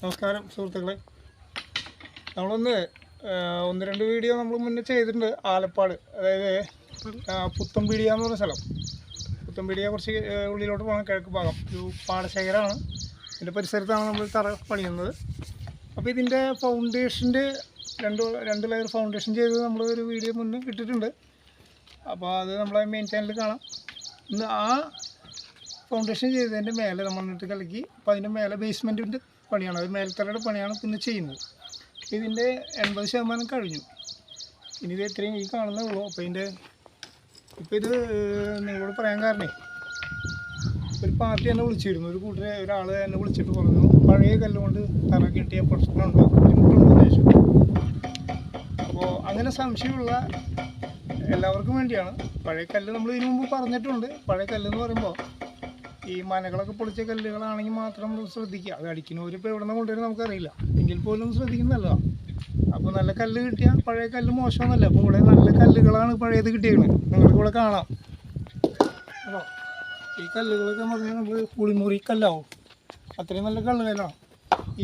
നമസ്കാരം സുഹൃത്തുക്കളെ. നമ്മളൊന്ന് ഒന്ന് രണ്ട് വീഡിയോ നമ്മൾ മുന്നേ ചെയ്തിട്ടുണ്ട് ആലപ്പാട്. അതായത് ആ, പുത്തൻപീടിയ എന്ന് പറഞ്ഞ സ്ഥലം. പുത്തൻപീടിയ കുറച്ച് ഉള്ളിലോട്ട് പോകണം കിഴക്ക് ഭാഗം. ഒരു പാടശേഖരമാണ്. ഇതിന്റെ പരിസരത്താണ് നമ്മൾ തറ പണിയുന്നത്. അപ്പോൾ ഇതിന്റെ ഫൗണ്ടേഷന്റെ രണ്ട് രണ്ട് ലെയർ ഫൗണ്ടേഷൻ ചെയ്ത് നമ്മൾ ഒരു വീഡിയോ മുന്നേ ഇട്ടിട്ടുണ്ട്. അപ്പോൾ അത് നമ്മളെ മെയിൻ ചാനലിൽ കാണാം. ഇന്ന് ആ ഫൗണ്ടേഷൻ ചെയ്തതിന്റെ മേലെ നമ്മൾ മണ്ണിട്ട് കലക്കി. അപ്പോൾ അതിന്റെ മേലെ ബേസ്മെന്റിന്റെ പണിയാണ് അത് മേൽത്തറയുടെ പണിയാണ് പിന്നെ ചെയ്യുന്നത്. ഇതിന്റെ എൺപത് ശതമാനം കഴിഞ്ഞു. ഇനി ഇത് ഇത്രയും ഈ കാണുന്നേ ഉള്ളൂ. അപ്പോൾ ഇതിന്റെ ഇപ്പോൾ ഇത് നിങ്ങളോട് പറയാൻ കാരണേ ഒരു പാർട്ടി എന്നെ വിളിച്ചിരുന്നു. ഒരു കൂട്ടരെ ഒരാൾ എന്നെ വിളിച്ചിട്ട് പറഞ്ഞു പഴയ കല്ലുകൊണ്ട് തറ കെട്ടിയ പ്രശ്നമുണ്ടോ ബുദ്ധിമുട്ടുണ്ടോ? എന്ന് ചോദിച്ചു. അപ്പോൾ അങ്ങനെ സംശയമുള്ള എല്ലാവർക്കും വേണ്ടിയാണ്. പഴയ കല്ല് നമ്മൾ ഇതിനു മുമ്പ് പറഞ്ഞിട്ടുണ്ട്. പഴയ കല്ലെന്ന് പറയുമ്പോൾ ഈ മനകളൊക്കെ പൊളിച്ച കല്ലുകളാണെങ്കിൽ മാത്രം നമ്മൾ ശ്രദ്ധിക്കുക. അത് അടിക്കുന്നവരിപ്പോൾ എവിടെ നിന്ന് കൊണ്ടുവരും നമുക്കറിയില്ല. എങ്കിൽ പോലും ശ്രദ്ധിക്കുന്നതല്ല അപ്പോൾ നല്ല കല്ല് കിട്ടിയാൽ പഴയ കല്ല് മോശമൊന്നുമല്ല. അപ്പോൾ ഇവിടെ നല്ല കല്ലുകളാണ് പഴയത് കിട്ടിയത് നിങ്ങൾക്ക് ഇവിടെ കാണാം. അപ്പോൾ ഈ കല്ലുകളൊക്കെ പറഞ്ഞാൽ നമ്മൾ പുളിമുറി കല്ലാവും. അത്രയും നല്ല കല്ലുകളാണ്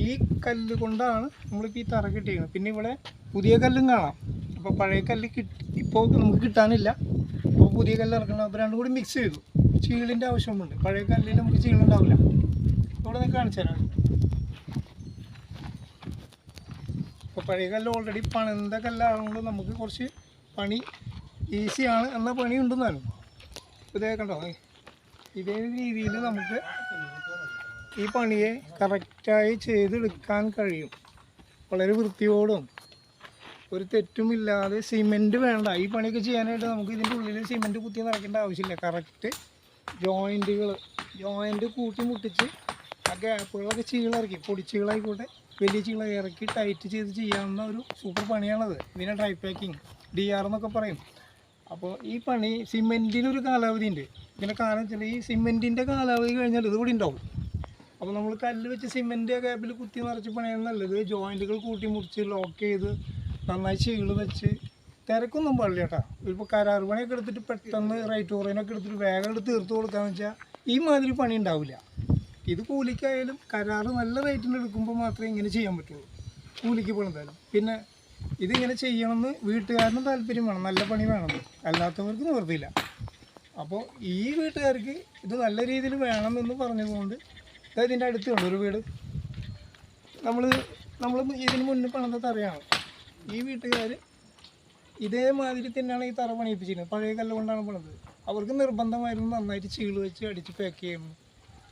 ഈ കല്ല് കൊണ്ടാണ് നമ്മളിപ്പോൾ ഈ തറ കിട്ടിയത് പിന്നെ ഇവിടെ പുതിയ കല്ലും കാണാം. അപ്പോൾ പഴയ കല്ല് കിട്ടി ഇപ്പോൾ നമുക്ക് കിട്ടാനില്ല. അപ്പോൾ പുതിയ കല്ല് ഇറക്കണം അപ്പോൾ രണ്ടും കൂടി മിക്സ് ചെയ്തു. ചീളിന്റെ ആവശ്യമുണ്ട്. പഴയ കല്ലിൽ നമുക്ക് ചീളുണ്ടാവില്ല. ഇവിടെ നിന്ന് കാണിച്ചു തരാം. അപ്പോൾ പഴയ കല്ല് ഓൾറെഡി പണിത കല്ലാകുകൊണ്ട് നമുക്ക് കുറച്ച് പണി ഈസിയാണ് എന്ന പണി ഉണ്ടെന്നാലും. ഇതേ കണ്ടോ? ഇതേ രീതിയിൽ നമുക്ക് ഈ പണിയെ കറക്റ്റായി ചെയ്തെടുക്കാൻ കഴിയും. വളരെ വൃത്തിയോടും. ഒരു തെറ്റുമില്ലാതെ സിമെന്റ് വേണ്ട. ഈ പണിയൊക്കെ ചെയ്യാനായിട്ട് നമുക്ക് ഇതിന്റെ ഉള്ളിൽ സിമെന്റ് കുത്തി നിറയ്ക്കേണ്ട ആവശ്യമില്ല. കറക്റ്റ് ജോയിന്റുകൾ ജോയിന്റ് കൂട്ടി മുട്ടിച്ച് ആ ഗ്യാപ്പുകളൊക്കെ ചീളിറക്കി. പൊടിച്ചുകളായിക്കോട്ടെ വലിയ ചീളൊക്കെ ഇറക്കി ടൈറ്റ് ചെയ്ത് ചെയ്യാവുന്ന ഒരു സൂപ്പർ പണിയാണത്. ഇതിനെ ഡ്രൈ പാക്കിങ് ഡി ആർ എന്നൊക്കെ പറയും. അപ്പോൾ ഈ പണി സിമെന്റിനൊരു കാലാവധി ഉണ്ട്. ഇതിന്റെ കാരണം വെച്ചാൽ ഈ സിമെന്റിന്റെ കാലാവധി കഴിഞ്ഞാൽ ഇത് ഇവിടെ ഉണ്ടാവും. അപ്പോൾ നമ്മൾ കല്ല് വെച്ച് സിമെന്റ് ഗ്യാപ്പിൽ കുത്തി നിറച്ച് പണിയാണ് നല്ലത് ജോയിന്റുകൾ കൂട്ടി മുറിച്ച് ലോക്ക് ചെയ്ത് നന്നായി ചീൾ വെച്ച് തിരക്കൊന്നും പാടില്ല കേട്ടോ. ഇപ്പോൾ കരാറ് പണിയൊക്കെ എടുത്തിട്ട് പെട്ടെന്ന് റൈറ്റ് ഓറിയനൊക്കെ എടുത്തിട്ട് വേഗം എടുത്ത് തീർത്ത് കൊടുക്കാന്ന് വെച്ചാൽ ഈ മാതിരി പണി ഉണ്ടാവില്ല ഇത് കൂലിക്കായാലും കരാറ് നല്ല റേറ്റിന് എടുക്കുമ്പോൾ മാത്രമേ ഇങ്ങനെ ചെയ്യാൻ പറ്റുള്ളൂ. കൂലിക്ക് പണിതാലും പിന്നെ ഇതിങ്ങനെ ചെയ്യണമെന്ന് വീട്ടുകാരനും താല്പര്യം വേണം. നല്ല പണി വേണം. അല്ലാത്തവർക്ക് നിവർത്തിയില്ല അപ്പോൾ ഈ വീട്ടുകാർക്ക് ഇത് നല്ല രീതിയിൽ വേണമെന്ന് പറഞ്ഞതുകൊണ്ട് ഇതിന്റെ അടുത്തുണ്ട് ഒരു വീട്? നമ്മൾ നമ്മൾ ഇതിന് മുന്നേ പണിത ഈ വീട്ടുകാർ ഇതേമാതിരി തന്നെയാണ് ഈ തറ പണിയിപ്പിച്ചിരുന്നത്. പഴയ കല്ല് കൊണ്ടാണ് പണിത്. അവർക്ക് നിർബന്ധമായിരുന്നു നന്നായിട്ട് ചീൾ വെച്ച് അടിച്ച് പാക്ക് ചെയ്യുന്നു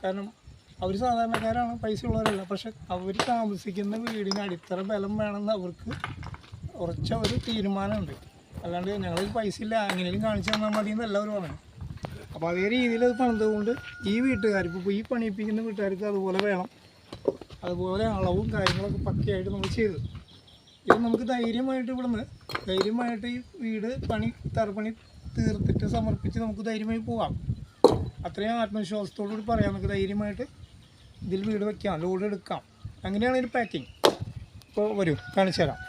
കാരണം അവർ സാധാരണക്കാരാണ് പൈസ ഉള്ളവരല്ല. പക്ഷെ അവർ താമസിക്കുന്ന വീടിന് അടിത്തറ ബലം വേണമെന്ന് അവർക്ക് ഉറച്ച ഒരു തീരുമാനമുണ്ട്. അല്ലാണ്ട് ഞങ്ങൾ പൈസ ഇല്ല. എങ്ങനെയും കാണിച്ചു തന്നാൽ മതി എന്ന് എല്ലാവരും പറഞ്ഞു അപ്പോൾ അതേ രീതിയിൽ അത് പണിതുകൊണ്ട് ഈ വീട്ടുകാർക്ക് ഇപ്പോൾ ഈ പണിയിപ്പിക്കുന്ന വീട്ടുകാർക്ക് അതുപോലെ വേണം. അതുപോലെ അളവും കാര്യങ്ങളൊക്കെ പക്കയായിട്ട് നമ്മൾ ചെയ്തു ഇത് നമുക്ക് ധൈര്യമായിട്ട് ഇവിടുന്ന് ധൈര്യമായിട്ട് ഈ വീട് പണി തറപ്പണി തീർത്തിട്ട് സമർപ്പിച്ച് നമുക്ക് ധൈര്യമായി പോകാം അത്രയും ആത്മവിശ്വാസത്തോടു കൂടി പറയാം. നമുക്ക് ധൈര്യമായിട്ട് ഇതിൽ വീട് വെക്കാം ലോഡ് എടുക്കാം. അങ്ങനെയാണ് ഇതിന് പാക്കിങ് ഇപ്പോൾ വരൂ കാണിച്ചു തരാം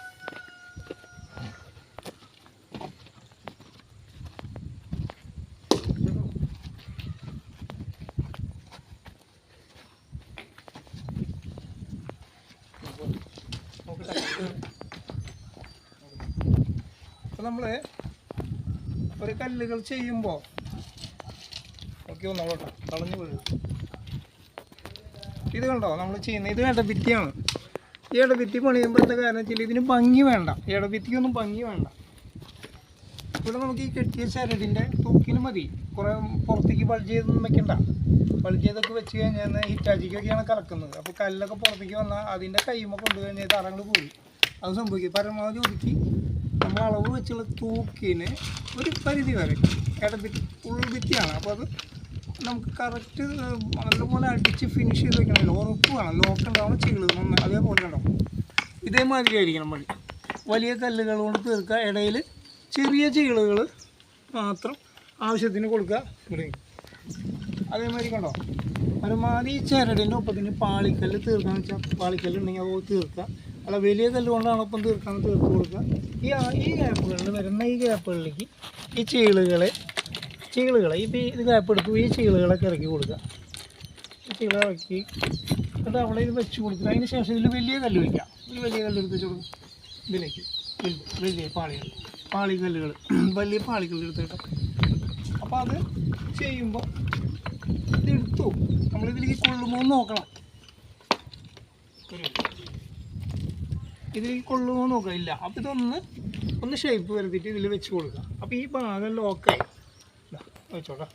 അപ്പോൾ നമ്മൾ ഒരു കല്ലുകൾ ചെയ്യുമ്പോൾ ഓക്കെ ഒന്നോട്ടോ കളഞ്ഞു പോയി. ഇത് കണ്ടോ? നമ്മൾ ചെയ്യുന്ന ഇത് വേണ്ട ഭിത്തിയാണ്. ഈ ഇടഭിത്തി പണിയുമ്പോഴത്തെ കാരണം വെച്ചാൽ ഇതിന് ഭംഗി വേണ്ട. ഇടഭിത്തിക്കൊന്നും ഭംഗി വേണ്ട. ഇവിടെ നമുക്ക് ഈ കെട്ടിയ ചരടിന്റെ തൂക്കിന് മതി. കുറേ പുറത്തേക്ക് ബൾജ് ചെയ്തൊന്നും വെക്കണ്ട. ബൾജ് ചെയ്തൊക്കെ വെച്ച് കഴിഞ്ഞാൽ ഹിറ്റാച്ചിക്കൊക്കെയാണ് കലക്കുന്നത്. അപ്പോൾ കല്ലൊക്കെ പുറത്തേക്ക് വന്നാൽ അതിന്റെ കൈമ കഴിഞ്ഞാൽ തറങ്ങൾ പോയി. അത് സംഭവിക്കും. പരമാവധി ഒതുക്കി നമ്മൾ അളവ് വെച്ചുള്ള തൂക്കിന് ഒരു പരിധി വരെ ഇടഭിത്തി ഉൾഭിത്തിയാണ് അപ്പോൾ അത് നമുക്ക് കറക്റ്റ് നല്ലപോലെ അടിച്ച് ഫിനിഷ് ചെയ്ത് വെക്കണമല്ലോ. ഉറപ്പ് വേണം ലോക്ക് ഉണ്ടാവണം നന്ന അതേപോലെ ഉണ്ടാവും. ഇതേമാതിരി ആയിരിക്കണം മതി വലിയ കല്ലുകൾ കൊണ്ട് തീർക്കുക ഇടയിൽ ചെറിയ ചീളുകൾ മാത്രം ആവശ്യത്തിന് കൊടുക്കുക ഇവിടെ. അതേമാതിരി കണ്ടോ? പരമാവധി ചരടിന്റെ ഒപ്പത്തിന് പാളിക്കല്ല് തീർക്കാന്ന് വെച്ചാൽ പാളിക്കല്ല് ഉണ്ടെങ്കിൽ അത് തീർക്കുക അല്ല വലിയ കല്ല് കൊണ്ടാണ് ഒപ്പം തീർക്കാൻ തീർത്ത് കൊടുക്കുക ഈ ഈ ഗ്യാപ്പുകളിൽ വരുന്ന ഈ ഗ്യാപ്പുകളിലേക്ക് ഈ ചീളുകളെ ചീളുകൾ ഈ ഇത് ഗ്യാപ്പ് എടുത്തു ഈ ചീളുകളൊക്കെ ഇറക്കി കൊടുക്കുക. ഈ ചീള ഇറക്കി എന്നിട്ട് അവിടെ ഇത് വെച്ച് കൊടുക്കുക അതിന് ശേഷം ഇതിൽ വലിയ കല്ല് വയ്ക്കാം ഒരു വലിയ കല്ല് എടുത്ത് വെച്ച് കൊടുക്കും. ഇതിലേക്ക് വലിയ പാളികൾ പാളി കല്ലുകൾ വലിയ പാളികൾ എടുത്തിട്ട് അപ്പോൾ അത് ചെയ്യുമ്പോൾ ഇതെടുത്തു നമ്മളിതിലേക്ക് കൊള്ളുമോ നോക്കണം. ഇതിലേക്ക് കൊള്ളുമോ നോക്കാം ഇല്ല. അപ്പോൾ ഇതൊന്ന് ഒന്ന് ഷേപ്പ് വരുത്തിയിട്ട് ഇതിൽ വെച്ച് കൊടുക്കുക. അപ്പോൾ ഈ ഭാഗം ലോക്കായി വെച്ചോട്ടാ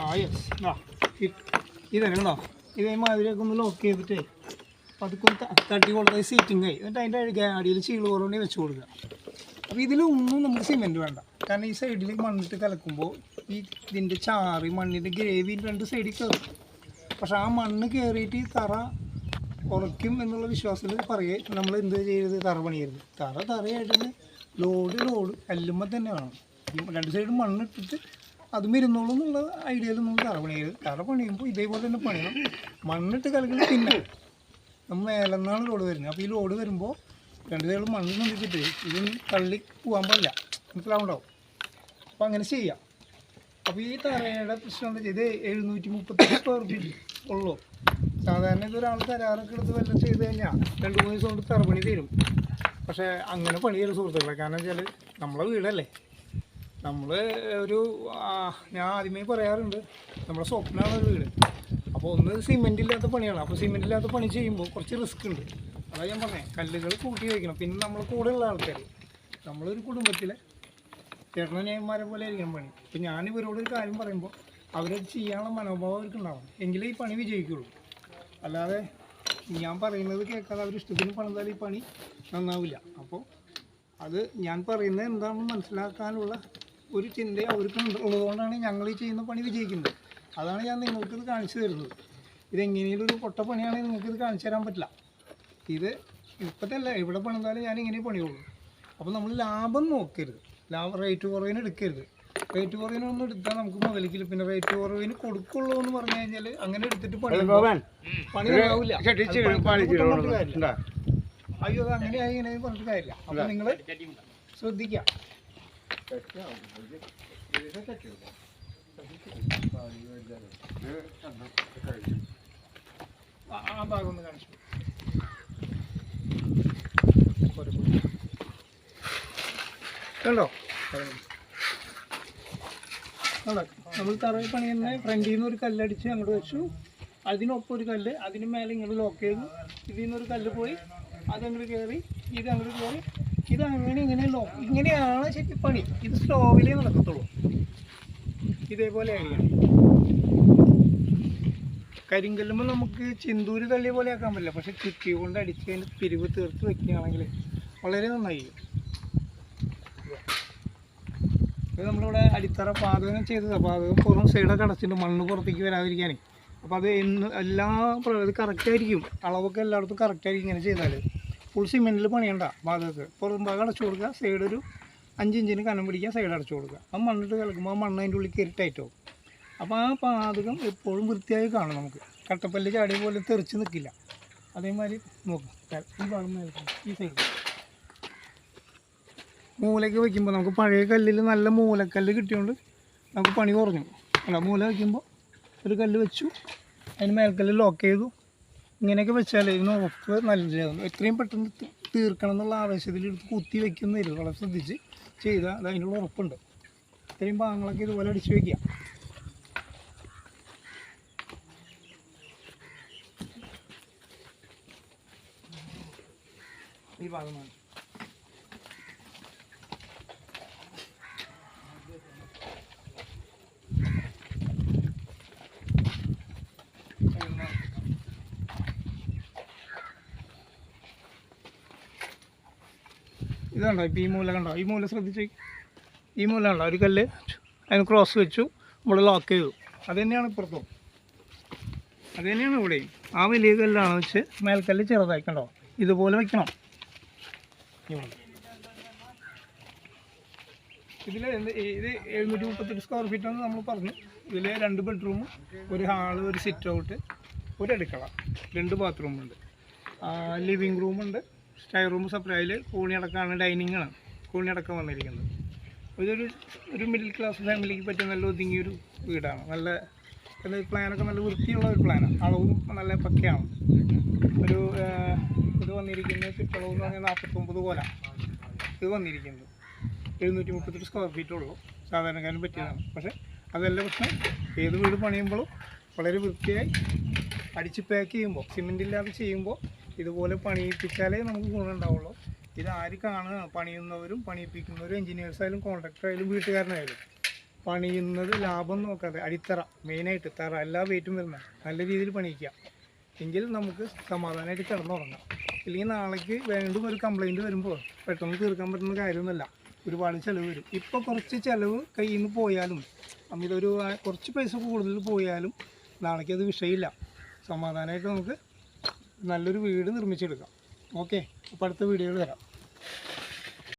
ആ യെസ് ആ ഉണ്ടോ ഇതേമാതിരിയൊക്കെ ഒന്ന് ലോക്ക് ചെയ്തിട്ടേ ഒന്ന് ത- തട്ടി കൊടുത്ത സീറ്റിംഗ് ആയി. എന്നിട്ട് അതിന്റെ അടിയിൽ ചീൾ കുറവുണ്ടെങ്കിൽ വെച്ച് കൊടുക്കുക. അപ്പോൾ ഇതിലൊന്നും നമുക്ക് സിമെന്റ് വേണ്ട. കാരണം ഈ സൈഡിൽ മണ്ണിട്ട് കലക്കുമ്പോൾ ഈ ഇതിന്റെ ചാറ് മണ്ണിന്റെ ഗ്രേവി രണ്ട് സൈഡിൽ കയറും പക്ഷേ ആ മണ്ണ് കയറിയിട്ട് ഈ തറ ഉറയ്ക്കും എന്നുള്ള വിശ്വാസത്തിൽ പറയേ നമ്മൾ എന്ത് ചെയ്യരുത്? തറ പണിയരുത്. തറ തറയായിട്ട് ലോഡ് ലോഡ് കല്ലുമ്പോൾ തന്നെ വേണം. രണ്ട് സൈഡും മണ്ണിട്ടിട്ട് അതും ഇരുന്നോളൂ എന്നുള്ള ഐഡിയയിൽ നമ്മൾ തറ പണിയരുത്. തറ പണിയുമ്പോൾ ഇതേപോലെ തന്നെ പണിയണം. മണ്ണിട്ട് കലക്കുന്ന പിന്നെ നമ്മൾ മേലെന്നാണ് ലോഡ് വരുന്നത്. അപ്പോൾ ഈ ലോഡ് വരുമ്പോൾ രണ്ട് സൈഡിൽ മണ്ണ് നിന്നിട്ട് ഇതൊന്നും തള്ളി പോകാൻ പാടില്ല. മനസ്സിലാവുണ്ടാവും അപ്പോൾ അങ്ങനെ ചെയ്യാം. അപ്പോൾ ഈ തറയുടെ പ്രശ്നം എന്താ ചെയ്ത് എഴുന്നൂറ്റി മുപ്പത്തി സ്ക്വയർ ഫീറ്റ് ഉള്ളൂ. സാധാരണ ഇത് ഒരാൾ കരാറൊക്കെ എടുത്ത് വല്ലതും ചെയ്ത് കഴിഞ്ഞാൽ രണ്ട് മൂന്ന് ദിവസം കൊണ്ട് തറപണി തീരും. പക്ഷേ അങ്ങനെ പണി ചെയ്ത സുഹൃത്തുക്കളെ. കാരണം വെച്ചാൽ നമ്മളെ വീടല്ലേ. നമ്മൾ ഒരു ഞാൻ ആദ്യമേ പറയാറുണ്ട് നമ്മുടെ സ്വപ്നമാണ് ഒരു വീട്. അപ്പോൾ ഒന്ന് സിമെന്റ് ഇല്ലാത്ത പണിയാണ്. അപ്പോൾ സിമെന്റ് ഇല്ലാത്ത പണി ചെയ്യുമ്പോൾ കുറച്ച് റിസ്ക് ഉണ്ട്. അതാ ഞാൻ പറഞ്ഞത് കല്ലുകൾ കൂട്ടി വയ്ക്കണം പിന്നെ നമ്മൾ കൂടെയുള്ള ആൾക്കാർ നമ്മളൊരു കുടുംബത്തിലെ ചേട്ടനന്മാരെ പോലെ ആയിരിക്കണം പണി. ഇപ്പം ഞാൻ ഇവരോട് ഒരു കാര്യം പറയുമ്പോൾ അവരത് ചെയ്യാനുള്ള മനോഭാവം അവർക്ക് ഉണ്ടാവണം എങ്കിലേ ഈ പണി വിജയിക്കുള്ളൂ. അല്ലാതെ ഞാൻ പറയുന്നത് കേൾക്കാതെ അവർ ഇഷ്ടത്തിന് പണിതാൽ ഈ പണി നന്നാവില്ല. അപ്പോൾ അത് ഞാൻ പറയുന്നത് എന്താണെന്ന് മനസ്സിലാക്കാനുള്ള ഒരു ചിന്ത അവർക്ക് ഉള്ളതുകൊണ്ടാണ് ഞങ്ങൾ ഈ ചെയ്യുന്ന പണി വിജയിക്കുന്നത്. അതാണ് ഞാൻ നിങ്ങൾക്കിത് കാണിച്ചു തരുന്നത്. ഇതെങ്ങനെയും ഒരു പൊട്ട പണിയാണെങ്കിൽ നിങ്ങൾക്കിത് കാണിച്ചു തരാൻ പറ്റില്ല. ഇത് ഇപ്പോഴത്തെ എവിടെ പണിതാലും ഞാൻ ഇങ്ങനെ പണിയുള്ളൂ. അപ്പോൾ നമ്മൾ ലാഭം നോക്കരുത്. ലാഭം റേറ്റ് കുറവിന് എടുക്കരുത്. റേറ്റ് കുറവിനൊന്നും എടുത്താൽ നമുക്ക് മുതലിക്കില്ല. പിന്നെ റേറ്റ് കുറവിന് കൊടുക്കുള്ളൂ എന്ന് പറഞ്ഞു കഴിഞ്ഞാൽ അങ്ങനെ എടുത്തിട്ട് പണി പണി. അയ്യോ അത് അങ്ങനെ ആയി ഇങ്ങനെ പറഞ്ഞിട്ട് കാര്യമില്ല. അപ്പൊ നിങ്ങൾ ശ്രദ്ധിക്കാം. ആ- ഭാഗം ഒന്ന് കാണിച്ചു. കണ്ടോ? കണ്ടോ നമ്മൾ തറയിൽ തന്നെ ഫ്രണ്ടിൽ നിന്ന് ഒരു കല്ലടിച്ച് അങ്ങോട്ട് വെച്ചു. അതിനൊപ്പം ഒരു കല്ല് അതിന് മേലെ ഇങ്ങോട്ട് ലോക്ക് ചെയ്തു. ഇതിൽ നിന്നൊരു കല്ല് പോയി അതങ്ങോട്ട് കയറി ഇത് അങ്ങോട്ട് കയറി ഇത് അങ്ങനെ ഇങ്ങനെ ലോക്ക് ഇങ്ങനെയാണ് ശരി പണി. ഇത് സ്ലോവിലേ നടക്കത്തുള്ളൂ. ഇതേപോലെ ആയിരിക്കണം കരിങ്കല്ലുമ്പോൾ നമുക്ക് ചിന്തൂര് തള്ളിയ പോലെ ആക്കാൻ പറ്റില്ല. പക്ഷെ ചുറ്റി കൊണ്ട് അടിച്ച് അതിന്റെ പിരിവ് തീർത്ത് വെക്കുകയാണെങ്കിൽ വളരെ നന്നായി ഇത് നമ്മളിവിടെ അടിത്തറ പാതകം അപ്പോൾ പാതകം പുറം സൈഡൊക്കെ അടച്ചിട്ട് മണ്ണ് പുറത്തേക്ക് വരാതിരിക്കാനേ. അപ്പോൾ അത് എന്ന് എല്ലാ ഇത് കറക്റ്റായിരിക്കും അളവൊക്കെ എല്ലായിടത്തും കറക്റ്റായിരിക്കും ഇങ്ങനെ ചെയ്താൽ ഫുൾ സിമെന്റിൽ പണിയണ്ട ഭാഗത്ത് പുറം ഭാഗം അടച്ചു കൊടുക്കുക. സൈഡ് ഒരു അഞ്ച് ഇഞ്ചിന് കനം പിടിക്കുക സൈഡ് അടച്ചു കൊടുക്കുക. ആ മണ്ണിട്ട് കിളക്കുമ്പോൾ ആ മണ്ണ് അതിന്റെ ഉള്ളിൽ കയറിട്ടായിട്ടോ അപ്പോൾ ആ പാതകം എപ്പോഴും വൃത്തിയായി കാണും നമുക്ക്. കട്ടപ്പല്ല് ചാടിയ പോലെ തെറിച്ച് നിൽക്കില്ല അതേമാതിരി നോക്കാം. ഈ ഭാഗം ഈ സൈഡ് മൂലയ്ക്ക് വയ്ക്കുമ്പോൾ നമുക്ക് പഴയ കല്ലിൽ നല്ല മൂലക്കല്ല് കിട്ടിയോണ്ട് നമുക്ക് പണി കുറഞ്ഞു. അല്ല മൂല വയ്ക്കുമ്പോൾ ഒരു കല്ല് വെച്ചു അതിന് മേൽക്കല്ല് ലോക്ക് ചെയ്തു. ഇങ്ങനെയൊക്കെ വെച്ചാൽ ഇതിന് ഉറപ്പ് നല്ലതാകും എത്രയും പെട്ടെന്ന് തീർക്കണം എന്നുള്ള ആവേശത്തിൽ എടുത്ത് കുത്തി വെക്കുന്നതിൽ വളരെ ശ്രദ്ധിച്ച് ചെയ്താൽ അത് അതിനുള്ള ഉറപ്പുണ്ട്. ഇത്രയും ഭാഗങ്ങളൊക്കെ ഇതുപോലെ അടിച്ച് വയ്ക്കുക ഈ ഭാഗമാണ് ഇതുണ്ടോ? ഇപ്പോൾ ഈ മൂല കണ്ടോ? ഈ മൂല ശ്രദ്ധിച്ച് ഈ മൂല കണ്ടോ? ഒരു കല്ല് അതിന് ക്രോസ് വെച്ചു ഇവിടെ ലോക്ക് ചെയ്തു. അത് തന്നെയാണ് ഇപ്പുറത്തും? അത് തന്നെയാണ് ഇവിടെയും. ആ വലിയ കല്ലാണ് വെച്ച് മേൽക്കല്ല് ചെറുതായി കണ്ടോ? ഇതുപോലെ വെക്കണം. ഇതിൽ ഇത് എഴുന്നൂറ്റി മുപ്പത്തെട്ട് സ്ക്വയർ ഫീറ്റ് ആണ് നമ്മൾ പറഞ്ഞു. ഇതിൽ രണ്ട് ബെഡ്റൂം ഒരു ഹാൾ ഒരു സിറ്റ് ഔട്ട് ഒരു അടുക്കള. രണ്ട് ബാത്റൂമുണ്ട് ലിവിങ് റൂമുണ്ട് സ്റ്റൈ റൂം സെപ്പറേറ്റ് കോണി ഡൈനിങ്ങാണ് ഡൈനിങ് ആണ്. കോണി അടക്കം വന്നിരിക്കുന്നത്. ഇതൊരു ഒരു മിഡിൽ ക്ലാസ് ഫാമിലിക്ക് പറ്റിയ നല്ല ഒതുങ്ങിയൊരു വീടാണ്. നല്ല എന്താ പ്ലാനൊക്കെ നല്ല വൃത്തിയുള്ള ഒരു പ്ലാനാണ് അളവും നല്ല പക്കയാണ്. ഒരു ഇത് വന്നിരിക്കുന്നത് ചുറ്റളവ് എന്ന് പറഞ്ഞാൽ നാൽപ്പത്തൊമ്പത് കോല. ഇത് വന്നിരിക്കുന്നത്. എഴുന്നൂറ്റി മുപ്പത്തെട്ട് സ്ക്വയർ ഫീറ്റ് ഉള്ളൂ. സാധാരണക്കാരന് പറ്റിയതാണ്. പക്ഷേ അതല്ല പ്രശ്നം. ഏത് വീട് പണിയുമ്പോഴും വളരെ വൃത്തിയായി അടിച്ച് പാക്ക് ചെയ്യുമ്പോൾ സിമെന്റ് ഇല്ലാതെ ചെയ്യുമ്പോൾ ഇതുപോലെ പണിയിപ്പിച്ചാലേ നമുക്ക് ഗുണമുണ്ടാവുള്ളൂ. ഇത് ആര് കാണുക പണിയുന്നവരും പണിയിപ്പിക്കുന്നവരും എഞ്ചിനീയേഴ്സ് ആയാലും കോൺട്രാക്ടർ ആയാലും വീട്ടുകാരനായാലും പണിയുന്നത് ലാഭം നോക്കാതെ അടിത്തറ മെയിനായിട്ട് തറ എല്ലാ വെയിറ്റും വരുന്ന നല്ല രീതിയിൽ പണിയിക്കുക. എങ്കിൽ നമുക്ക് സമാധാനമായിട്ട് കിടന്നുറങ്ങാം. ഇല്ലെങ്കിൽ നാളേക്ക് വീണ്ടും ഒരു കംപ്ലൈന്റ് വരുമ്പോൾ പെട്ടെന്ന് തീർക്കാൻ പറ്റുന്ന കാര്യമൊന്നുമല്ല. ഒരുപാട് ചിലവ് വരും. ഇപ്പോൾ കുറച്ച് ചിലവ് കയ്യിൽ നിന്ന് പോയാലും അമിതൊരു കുറച്ച് പൈസ കൂടുതൽ പോയാലും നാളേക്ക് അത് വിഷയമില്ല. സമാധാനമായിട്ട് നമുക്ക് നല്ലൊരു വീട് നിർമ്മിച്ചെടുക്കാം. ഓക്കെ അപ്പോൾ അടുത്ത വീഡിയോയിൽ വരാം.